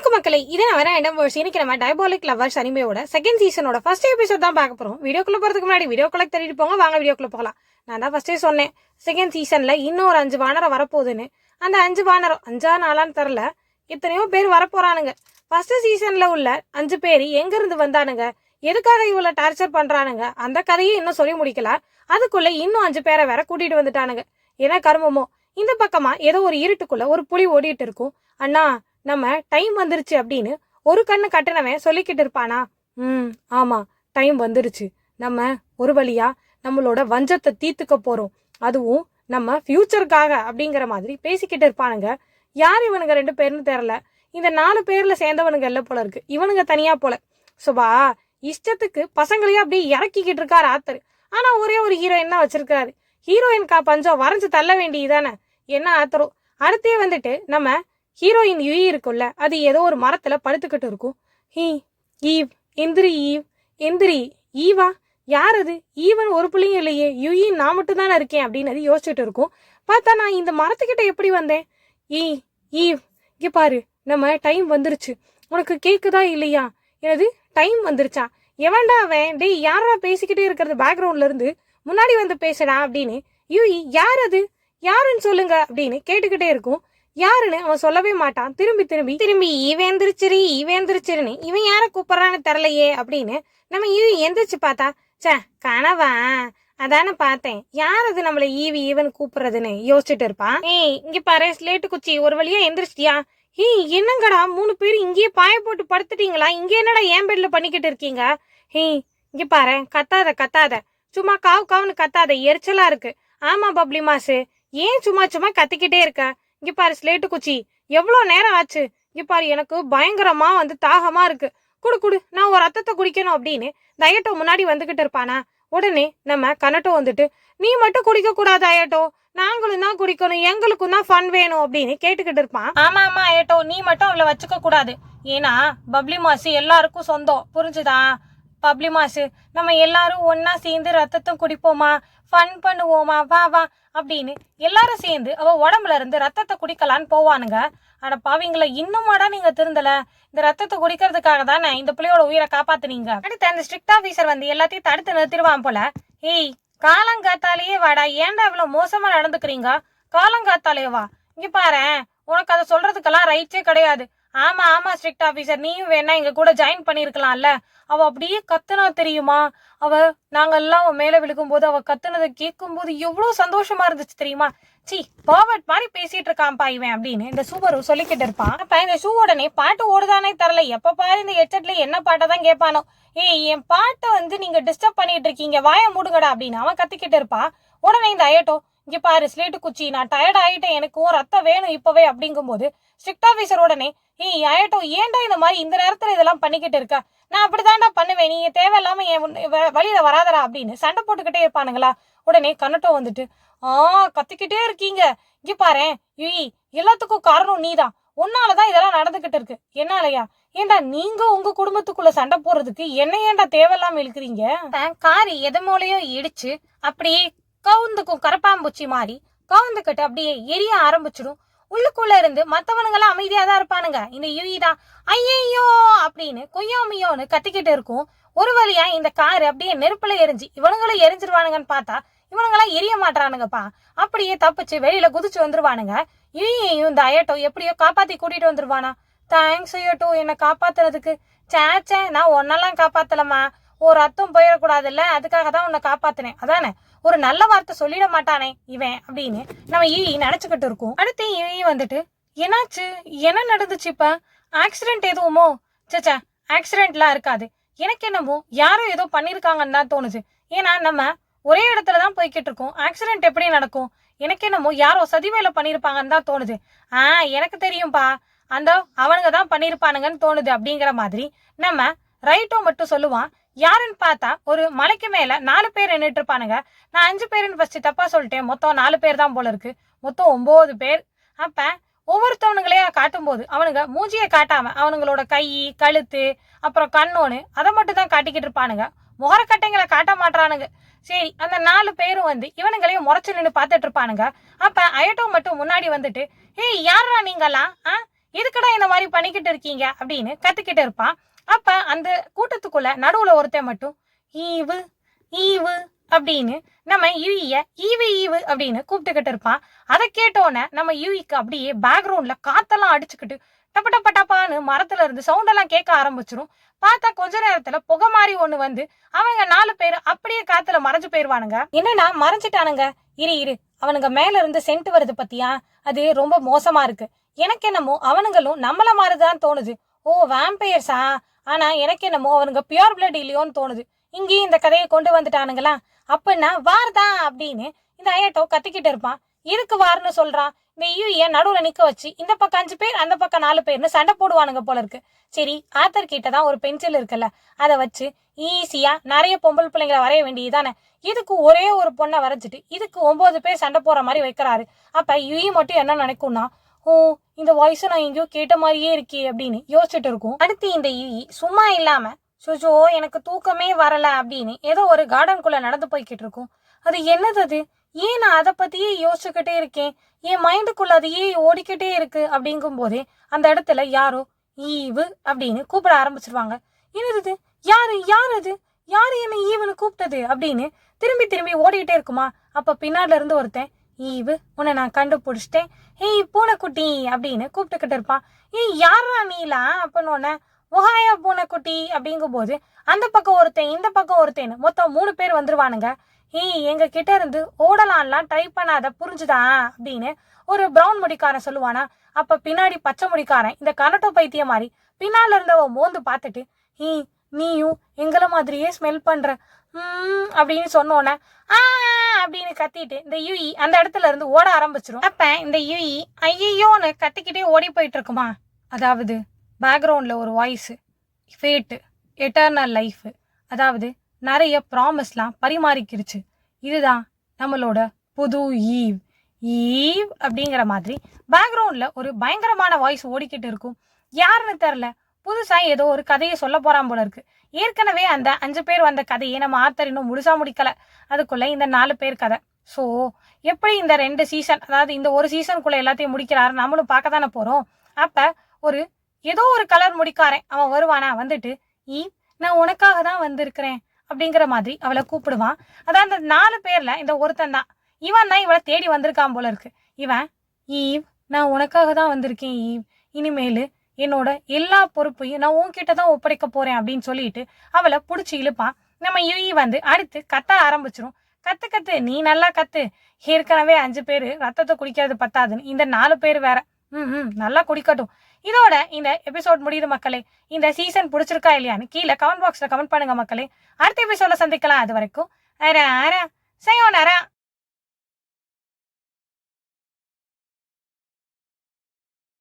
வணக்கம் மக்களை. இது நான் வேற இடம்? வருஷம் இன்னைக்கு நம்ம டயபாலிக் லவர்ஸ் அனிமையோட செகண்ட் சீசனோட ஃபர்ஸ்ட் எபிசோட் தான் பார்க்க போறோம். வீடியோக்குள்ள போறதுக்கு முன்னாடி வீடியோக்குள்ள தேடிட்டு போங்க. வாங்க வீடியோக்குள்ள போகலாம். நான் தான் ஃபர்ஸ்டே சொன்னேன். செகண்ட் சீசன்ல இன்னும் ஒரு அஞ்சு வானரம் வரப்போகுதுன்னு. அந்த அஞ்சு வானரம் அஞ்சா நாளான்னு தெரில எத்தனையோ பேர் வரப்போறானுங்க. ஃபர்ஸ்ட் சீசன்ல உள்ள அஞ்சு பேர் எங்க இருந்து வந்தானுங்க? எதுக்காக இவ்வளவு டார்ச்சர் பண்றானுங்க? அந்த கதையை இன்னும் சொல்லி முடிக்கல. அதுக்குள்ள இன்னும் அஞ்சு பேரை வேற கூட்டிட்டு வந்துட்டானுங்க. ஏன்னா கருமமோ? இந்த பக்கமா ஏதோ ஒரு இருட்டுக்குள்ள ஒரு புலி ஓடிட்டு இருக்கும். அண்ணா நம்ம டைம் வந்துருச்சு அப்படின்னு ஒரு கண்ணு கட்டினவன் சொல்லிக்கிட்டு இருப்பானா? ம் ஆமாம் டைம் வந்துருச்சு. நம்ம ஒரு வழியாக நம்மளோட வஞ்சத்தை தீர்த்துக்க போகிறோம் அதுவும் நம்ம ஃப்யூச்சருக்காக அப்படிங்கிற மாதிரி பேசிக்கிட்டு இருப்பானுங்க. யார் இவனுங்க ரெண்டு பேர்னு தெரியல. இந்த நாலு பேரில் சேர்ந்தவனுங்க இல்லை போல இருக்கு. இவனுங்க தனியாக போல. சுபா இஷ்டத்துக்கு பசங்களையும் அப்படியே இறக்கிக்கிட்டு இருக்காரு ஆத்தர். ஆனால் ஒரே ஒரு ஹீரோயின் தான் வச்சிருக்காரு. ஹீரோயின்கா பஞ்சம் வரைஞ்சு தள்ள வேண்டியதானே என்ன ஆத்தரும் அடுத்தே வந்துட்டு நம்ம ஹீரோயின் யுயி இருக்குல்ல அது ஏதோ ஒரு மரத்துல படுத்துக்கிட்டு இருக்கும். ஹீ ஈவ் எந்திரி ஈவ் எந்திரி ஈவா யார் அது? ஈவன் ஒரு பிள்ளையும் இல்லையே யுயி நான் மட்டும் தானே இருக்கேன் அப்படின்னு அது யோசிச்சுட்டு இருக்கும். பார்த்தா நான் இந்த மரத்துக்கிட்ட எப்படி வந்தேன்? ஈ ஈவ் இங்கே பாரு நம்ம டைம் வந்துருச்சு. உனக்கு கேக்குதா இல்லையா? எனது டைம் வந்துருச்சா? எவன்டா அவன்? டேய் யாரா பேசிக்கிட்டே இருக்கிறது பேக்ரவுண்ட்ல இருந்து? முன்னாடி வந்து பேசுடா அப்படின்னு. யூஇ யார் அது? யாருன்னு சொல்லுங்க அப்படின்னு கேட்டுக்கிட்டே இருக்கும். யாருன்னு அவன் சொல்லவே மாட்டான். திரும்பி திரும்பி திரும்பி இவன் எந்திரிச்சிரு இவன் எந்திரிச்சிருன்னு இவன் யார கூப்பிட்றான்னு தெரிலையே அப்படின்னு நம்ம ஈவி எந்திரிச்சு பார்த்தா ச்சே கனவா? அதான பார்த்தேன். யார் அது நம்மள ஈவி ஈவன் கூப்பிடுறதுன்னு யோசிச்சுட்டு இருப்பான் ஏய் இங்க பாரு ஸ்லேட்டு குச்சி ஒரு வழியா எந்திரிச்சிட்டியா? ஏய் என்னங்கடா மூணு பேர் இங்கேயே பாய போட்டு படுத்துட்டீங்களா? இங்க என்னடா ஏன் பெட்ல பண்ணிக்கிட்டு இருக்கீங்க? ஏய் இங்க பாரு கத்தாத கத்தாத. சும்மா காவு காவுன்னு கத்தாத எரிச்சலா இருக்கு. ஆமா பப்ளி மாசு. ஏன் சும்மா சும்மா கத்திக்கிட்டே இருக்க? இங்க பாரு ஸ்லேட்டு குச்சி. எவ்வளோ நேரம் ஆச்சு? இங்க பாரு எனக்கு பயங்கரமா வந்து தாகமா இருக்கு. குடு குடு நான் ஒரு ரத்தத்தை குடிக்கணும் அப்படின்னு தயட்டோ முன்னாடி வந்துகிட்டு இருப்பானா? உடனே நம்ம கனட்டோ வந்துட்டு நீ மட்டும் குடிக்க கூடாது அயட்டோ நாங்களும் தான் குடிக்கணும். எங்களுக்கும் தான் ஃபன் வேணும். அப்படின்னு கேட்டுக்கிட்டு இருப்பான். ஆமா ஆமா அயட்டோ நீ மட்டும் அவளை வச்சுக்க கூடாது. ஏன்னா பப்ளி மாசி எல்லாருக்கும் சொந்தம். புரிஞ்சுதா? பப்ளி மாசு. நம்ம எல்லாரும் ஒன்னா சேர்ந்து ரத்தத்தை குடிப்போமா? ஃபன் பண்ணுவோமா? வா வா அப்படின்னு எல்லாரும் சேர்ந்து அவ உடம்புல இருந்து ரத்தத்தை குடிக்கலான்னு போவானுங்க. அட பாவிங்கள இன்னுமாடா நீங்க திருந்தல? இந்த ரத்தத்தை குடிக்கிறதுக்காக தானே இந்த பிள்ளையோட உயிரை காப்பாத்துனீங்க? அடுத்து அந்த ஸ்ட்ரிக்ட் ஆபீசர் வந்து எல்லாத்தையும் தடுத்து நிறுத்திடுவான் போல. ஏய் காலங்காத்தாலேயே வாடா ஏன்டா இவ்வளவு மோசமா நடந்துக்கிறீங்க? காலங்காத்தாலே வா இங்க பாரு உனக்கு அதை சொல்றதுக்கெல்லாம் ரைட்ஸே கிடையாது. ஆமா ஆமா ஸ்ட்ரிக்ட் ஆஃபீஸர் நீயும் வேணா எங்க கூட ஜாயின் பண்ணிருக்கலாம்ல. அவ அப்படியே கத்துனா தெரியுமா? அவ நாங்க எல்லாம் அவ மேல விழுகும் போது அவ கத்துனதை கேட்கும் போது எவ்வளவு சந்தோஷமா இருந்துச்சு தெரியுமா? சி பர்வர்ட் மாதிரி பேசிட்டு இருக்கான்ப்பா இவன் அப்படின்னு இந்த சூப்பரு சொல்லிக்கிட்டு இருப்பான். அப்ப இந்த ஷூ உடனே பாட்டு ஓடுதானே தரல. எப்ப பாரு இந்த ஹெட்செட்ல என்ன பாட்டை தான் கேட்பானோ. ஏய் என் பாட்டை வந்து நீங்க டிஸ்டர்ப் பண்ணிட்டு இருக்கீங்க. வாய மூடுங்கடா அப்படின்னு அவன் கத்திக்கிட்டு இருப்பான் உடனே இந்த அயட்டோ இங்க பாரு ஸ்லேட்டு குச்சி நான் டயர்ட் ஆயிட்டேன். எனக்கும் ரத்தம் வேணும் இப்பவே அப்படிங்கும்போது ஸ்ட்ரிக்ட் ஆஃபீஸர் உடனே ஏய் ஆயட்டோ ஏன்டா இந்த மாதிரி இந்த நேரத்துல இதெல்லாம் பண்ணிக்கிட்டு இருக்க? நான் அப்படிதான்டா பண்ணுவேன். நீங்க தேவையில்லாம என் வ- வழியில வராதடா அப்படின்னு சண்டை போட்டுக்கிட்டே இருப்பானுங்களா? உடனே கண்ணட்டோ வந்துட்டு ஆ கத்திக்கிட்டே இருக்கீங்க. இங்க பாரு யுயி எல்லாத்துக்கும் காரணம் நீதான். உன்னாலதான் இதெல்லாம் நடந்துகிட்டு இருக்கு. என்னாலயா ஏண்டா நீங்க உங்க குடும்பத்துக்குள்ள சண்டை போடுறதுக்கு என்ன ஏன்டா தேவையில்லாம இழுக்கிறீங்க? காரி எது மூலையோ இடிச்சு அப்படியே கவுந்துக்கும் கரப்பாம்பூச்சி மாதிரி கவுந்துக்கிட்டு அப்படியே எரிய ஆரம்பிச்சிடும். உள்ளுக்குள்ள இருந்து மற்றவனுங்களாம் அமைதியா தான் இருப்பானுங்க. இந்த யுயி தான். ஐயையோ! அப்படின்னு கொய்யாமையோன்னு கத்திக்கிட்டு இருக்கும். ஒரு வழியா இந்த கார் அப்படியே நெருப்புல எரிஞ்சு இவனுங்களும் எரிஞ்சிருவானுங்கன்னு பார்த்தா இவனுங்கெல்லாம் எரிய மாட்டானுங்கப்பா அப்படியே தப்பிச்சு வெளியில குதிச்சு வந்துருவானுங்க. யுயையும் இந்த அயட்டோ எப்படியோ காப்பாத்தி கூட்டிட்டு வந்துருவானா. தேங்க்ஸ் ஐயோட்டோ என்னை காப்பாத்துறதுக்கு சேச்சே நான் ஒன்னெல்லாம் காப்பாத்தலம்மா. ஒரு அர்த்தம் போயிடக்கூடாதுல்ல? அதுக்காக தான் உன்னை காப்பாத்தினேன். அதானே? ஒரு நல்ல வார்த்தை சொல்லிட மாட்டானே இவன் அப்படின்னு நம்ம ஈ நினைச்சுக்கிட்டு இருக்கோம். அடுத்து ஈ வந்துட்டு என்னாச்சு? என்ன நடந்துச்சு இப்ப? ஆக்சிடென்ட் எதுவுமோ? சச்சா ஆக்சிடென்ட்லாம் இருக்காது. எனக்கு என்னமோ யாரோ ஏதோ பண்ணியிருக்காங்கன்னு தான் தோணுது. ஏன்னா நம்ம ஒரே இடத்துல தான் போய்கிட்டு இருக்கோம். ஆக்சிடென்ட் எப்படி நடக்கும்? எனக்கு என்னமோ யாரோ சதி வேலை பண்ணியிருப்பாங்கன்னு தான் தோணுது. ஆ எனக்கு தெரியும்பா. அந்த அவனுங்க தான் பண்ணியிருப்பானுங்கன்னு தோணுது அப்படிங்கிற மாதிரி நம்ம ரைட்டோ மட்டும் சொல்லுவான். யாருன்னு பார்த்தா ஒரு மலைக்கு மேல நாலு பேர் நின்றுட்டு இருப்பானுங்க. நான் அஞ்சு பேருன்னு ஃபர்ஸ்ட் தப்பா சொல்லிட்டேன். மொத்தம் நாலு பேர் தான் போல இருக்கு. மொத்தம் ஒன்பது பேர். அப்ப ஒவ்வொருத்தவனுங்களையா காட்டும்போது அவனுங்க மூஞ்சியை காட்டாம அவனுங்களோட கை கழுத்து அப்புறம் கண்ணோன்னு அதை மட்டும் தான் காட்டிக்கிட்டு இருப்பானுங்க. முகரக்கட்டைங்களை காட்ட மாட்டானுங்க சரி அந்த நாலு பேரும் வந்து இவனுங்களையும் முறைச்சு நின்று பார்த்துட்டு இருப்பானுங்க. அப்ப அயட்டோ மட்டும் முன்னாடி வந்துட்டு ஏய் யாரா நீங்களாம்? ஆ? எதுக்கடா இந்த மாதிரி பண்ணிக்கிட்டு இருக்கீங்க? அப்படின்னு கத்துக்கிட்டு இருப்பான். அப்ப அந்த கூட்டத்துக்குள்ள நடுவுல ஒருத்தன் மட்டும் ஈவு ஈவு அப்படின்னு நம்ம யூஇய ஈவு ஈவு அப்படின்னு கூப்பிட்டுக்கிட்டு இருப்பான். அதை கேட்டோன்னே நம்ம யூஇக்கு அப்படியே பேக்ரவுண்ட்ல காத்தெல்லாம் அடிச்சுக்கிட்டு டப்ப டப்ப டப்பான்னு மரத்துல இருந்து சவுண்ட் எல்லாம் கேட்க ஆரம்பிச்சிரும். பார்த்தா கொஞ்ச நேரத்துல புகை மாதிரி ஒண்ணு வந்து அவங்க நாலு பேர் அப்படியே காத்துல மறைஞ்சு போயிருவானுங்க. என்னன்னா மறைஞ்சிட்டானுங்க? இரு இரு. அவனுங்க மேல இருந்து சென்ட் வருது பத்தியா? அது ரொம்ப மோசமா இருக்கு. எனக்கு என்னமோ அவனுங்களும் நம்மள மாதிரிதான் தோணுது. ஓ வேம்பையர்ஸா ஆனா எனக்கு என்னமோ அவனுங்க பியூர் பிளட் இல்லையோன்னு தோணுது. இங்கேயும் இந்த கதையை கொண்டு வந்துட்டானுங்களா? அப்படின்னா வார்தா அப்படின்னு இந்த ஐயட்டோ கத்திக்கிட்டு இருப்பான். இதுக்கு வார்னு சொல்றான் இந்த யூஇய நடுவில் நிற்க வச்சு இந்த பக்கம் அஞ்சு பேர் அந்த பக்கம் நாலு பேர்னு சண்டை போடுவானுங்க போல இருக்கு. சரி ஆத்தர் கிட்ட தான் ஒரு பென்சில் இருக்குல்ல அதை வச்சு ஈஸியா நிறைய பொம்பள் பிள்ளைங்களை வரைய வேண்டியதுதானே? இதுக்கு ஒரே ஒரு பொண்ணை வரைஞ்சிட்டு இதுக்கு ஒன்பது பேர் சண்டை போற மாதிரி வைக்கிறாரு. அப்ப யூஇ மட்டும் என்ன நினைக்கும்னா ஓ இந்த வாய்ஸை நான் எங்கேயோ கேட்ட மாதிரியே இருக்கே அப்படின்னு யோசிச்சுட்டு இருக்கும் அடுத்து இந்த ஈ சும்மா இல்லாம சுஜோ எனக்கு தூக்கமே வரல அப்படின்னு ஏதோ ஒரு கார்டனுக்குள்ள நடந்து போய்கிட்டு இருக்கும். அது என்னது அது? ஏன் நான் அதை பத்தியே யோசிச்சுக்கிட்டே இருக்கேன்? என் மைண்டுக்குள்ள அதையே ஓடிக்கிட்டே இருக்கு அப்படிங்கும் போதே அந்த இடத்துல யாரோ ஈவு அப்படின்னு கூப்பிட ஆரம்பிச்சிருவாங்க. என்னது யாரு யார் அது? யாரு என்ன ஈவுன்னு கூப்பிட்டது? அப்படின்னு திரும்பி திரும்பி ஓடிக்கிட்டே இருக்குமா? அப்ப பின்னாடில இருந்து ஒருத்தன் ஈவு உன்னை நான் கண்டுபிடிச்சிட்டேன். ஏய் பூனைக்குட்டி அப்படின்னு கூப்பிட்டுக்கிட்டு இருப்பான் ஏய் யாரா நீலா அப்படின்னு ஒஹாயா பூனைக்குட்டி அப்படிங்கும் போது அந்த பக்கம் ஒருத்தன் இந்த பக்கம் ஒருத்தன் மொத்தம் மூணு பேர் வந்துருவானுங்க. ஏய் எங்க கிட்ட இருந்து ஓடலான்லாம் ட்ரை பண்ணாத புரிஞ்சுதா? அப்படின்னு ஒரு ப்ரௌன் முடிக்காரன் சொல்லுவானா. அப்ப பின்னாடி பச்சை முடிக்காரன் இந்த கரட்டோ பைத்தியம் மாதிரி பின்னால இருந்தவ மோந்து பார்த்துட்டு ஏய் நீயும் எங்களை மாதிரியே ஸ்மெல் பண்ற அப்படின்னு சொன்னோன்னே ஆ அப்படின்னு கத்திட்டு இந்த யூஇ அந்த இடத்துல இருந்து ஓட ஆரம்பிச்சிரும். அப்ப இந்த யூஇ ஐயோன்னு கத்திக்கிட்டே ஓடி போயிட்டு இருக்குமா அதாவது பேக்ரவுண்டில் ஒரு வாய்ஸு ஃபேட்டு எட்டர்னல் லைஃபு அதாவது நிறைய ப்ராமிஸ்லாம் பரிமாறிக்கிருச்சு. இதுதான் நம்மளோட புது ஈவ் ஈவ் அப்படிங்கிற மாதிரி பேக்ரவுண்டில் ஒரு பயங்கரமான வாய்ஸ் ஓடிக்கிட்டு இருக்கும். யாருன்னு தெரில புதுசாக ஏதோ ஒரு கதையை சொல்ல போகிறான் போல இருக்குது ஏற்கனவே அந்த அஞ்சு பேர் வந்த கதையை நம்ம ஆத்தர் இன்னும் முழுசா முடிக்கல. அதுக்குள்ள இந்த நாலு பேர் கதை. ஸோ எப்படி இந்த ரெண்டு சீசன் அதாவது இந்த ஒரு சீசனுக்குள்ள எல்லாத்தையும் முடிக்கிறாரு நம்மளும் பார்க்க தானே போறோம். அப்ப ஒரு ஏதோ ஒரு கலர் முடிக்காரன் அவன் வருவானா வந்துட்டு ஈ நான் உனக்காக தான் வந்திருக்கிறேன் அப்படிங்கிற மாதிரி அவளை கூப்பிடுவான். அதான் அந்த நாலு பேர்ல இந்த ஒருத்தன் தான். இவன் தான் இவளை தேடி வந்திருக்கான் போல இருக்கு. இவன் ஈவ் நான் உனக்காக தான் வந்திருக்கேன் ஈவ். இனிமேலு என்னோட எல்லா பொறுப்பையும் நான் உன்கிட்ட தான் ஒப்படைக்க போறேன் அப்படின்னு சொல்லிட்டு அவளை பிடிச்சி இழுப்பான் நம்ம யூஇ வந்து அடுத்து கத்த ஆரம்பிச்சிரும். கத்து கத்து நீ நல்லா கத்து. ஏற்கனவே அஞ்சு பேர் ரத்தத்தை குடிக்கிறது பத்தாதுன்னு. இந்த நாலு பேர் வேற. ம் ம் நல்லா குடிக்கட்டும். இதோட இந்த எபிசோட் முடியுது மக்களே. இந்த சீசன் பிடிச்சிருக்கா இல்லையான்னு கீழே கமெண்ட் பாக்ஸில் கமெண்ட் பண்ணுங்க மக்களே. அடுத்த எபிசோட சந்திக்கலாம். அது வரைக்கும் அரா அரா செய்யோம் அரா